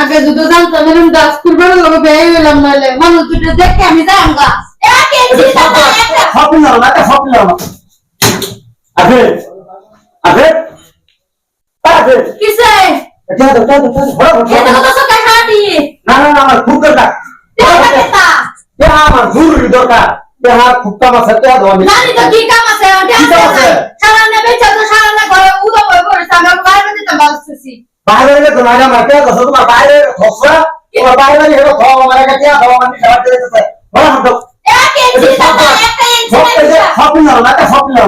আগে যদি জানতাম এরকম ডান্স করবার লোক বেয়ে গেলাম নাহলে। মানুষ দুটো দেখে আমি যাই গা একে চিন্তা না একটা শপিং না একটা শপিং না আগে আগে আগে কিসে? এটা তো এটা তো বড় এটা বড় কত সকাল হাঁটি। না না না আমার দরকার। দরকার। খুব কাম আছে জানি তো কি কাম আছে? সারা নেবে সারা না ঘরে উদো বই করে সামনে বাইরে দিতে বসতেছি বাইরে তো না আমার কে কথা তোমার বাইরে খসরা তোমার বাইরে গেলে তো আমার কাছে দাও আমি খাবার দিতে চাই বড় হাত দাও একে চিন্তা না একটা ইঞ্চি না শপিং না একটা। শপিং না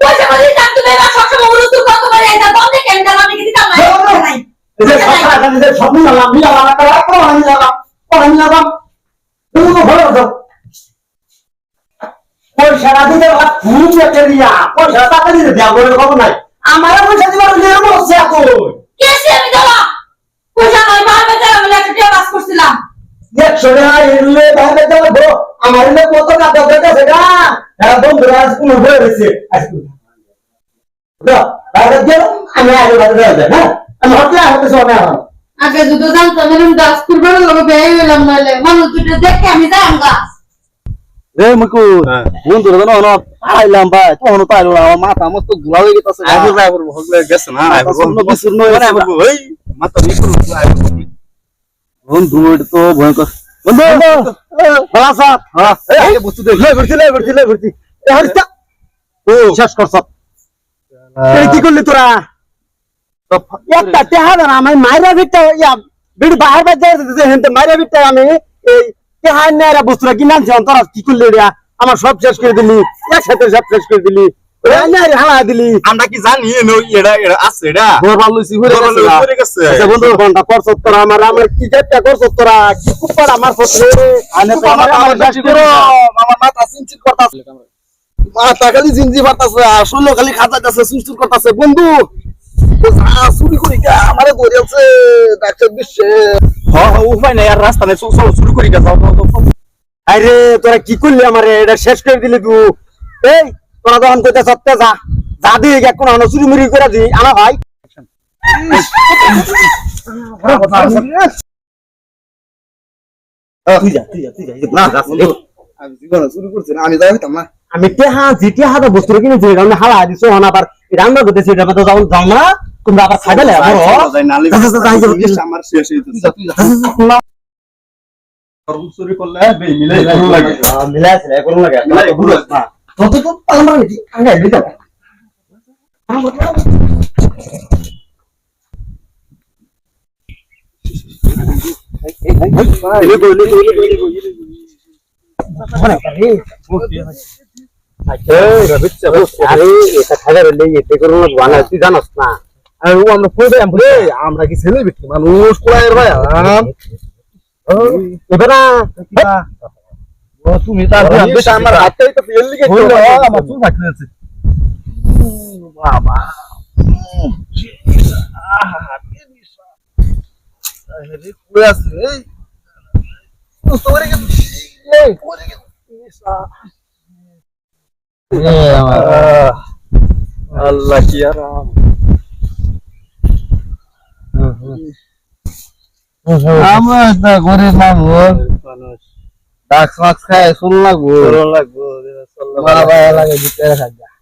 পয়সা বলি দাম তুমি এবার সবসময় উড়ু কত করে এটা কেন দাম নাই এই যে সরকার আছে যে শপিং না আমি লাগাম একটা রাখো আমি লাগাম আমি লাগাম তুমি তো ভালো দাও পয়সা না একটা রিয়া পয়সা টাকা দিতে দেওয়া বলে খবর নাই। আমার পয়সা দিবার নিয়ে বসছে এখন কেসে আমি পয়সা নয় ভাবে যারা আমি একটা টিয়া বাস করছিলাম একশো টাকা এলে বাইরে যাব গো আমার এলে কত টাকা বেটা সেটা হ্যাঁ। বন্ধুরা আজ হয়ে রয়েছে আজকে বাইরে গেল আমি আগে হ্যাঁ আমি হতে সময় আগে যদি জানতাম এরকম ডান্স করবার লোক বেয়ে গেলাম নাহলে মানুষ দুটো দেখে আমি যাই গা রে মুকু বন্ধু রে না? আইলাম ভাই তখন তো আইলো আমার মাথা মস্ত ঘোলা হয়ে গেছে। আইবো আইবো হগলে গেছে না আইবো। অন্য কিছুর নয় মানে আইবো ওই মাথা নিকুল আইবো। বন্ধু এটা তো ভয়ঙ্কর। বন্ধু! ভালো আছো হ্যাঁ এই! বস্তু দেখ। লে ঘুরছি লে ঘুরছি লে ঘুরছি। এ হরিস্তা ও। শেষ করছ এই কি করলি তোরা? একটা টেহা না আমি মাইরা বিটটা ইয়া বিড়ি বাহির বাজার দিতে হেনতে মাইরা বিটটা আমি এই টেহা নেরা বস্তুরা কিনে আনছি তোরা? কি করলি এটা আমার সব শেষ করে দিলি একসাথে সব শেষ করে দিলি। দিলি। আমরা কি জানি আছে। আচ্ছা বন্ধু ঘণ্টা করছ তোরা আমার আমার কি চেষ্টা করছ তোরা? কি কুপার আমার ফসলে আনে তো আমার আমার শেষ করো আমার মাথা চিনচিন করতাছে। মাথা খালি জিনজি ফাটাছে আর শরীর খালি খাজাইতাছে করতাছে। বন্ধু চুরি করি আমারে ডাক্তার বিশ্বে। উপায় নাই আর রাস্তা নাই চল শুরু করি গা যাও যাও। আরে তোরা কি করলি আমারে এটা শেষ করে দিলি তুই এই তোরা যখন কইতে সত্যি যা যা দিয়ে গে কোন চুরি মুরি করে দি আনা ভাই আমি টেহা হাতে বস্তু হালা দিছো হন আবার তো যাও না তোমরা আবার। আমার শেষ হইতেছে চুরি করলে বে মিলে ভালো লাগে। মিলাই আছে করুন লাগে। মিলাই, করুন লাগে। তো তো তো পালমার নাকি আগে দিতে আমরা কি ছেলে বিক্রি মানুষ কোলায়ের ভাই এবার তুমি তার আমার হাতটাই তো ফেল লিখে আমার চুল ফাটে আছে বাবা। আল্লাহ কি আরাম। আমরা একটা গরিব মানুষ ডাক্স মাক্স খায় শুন লাগবো লাগবো লাগে দিতে রাখা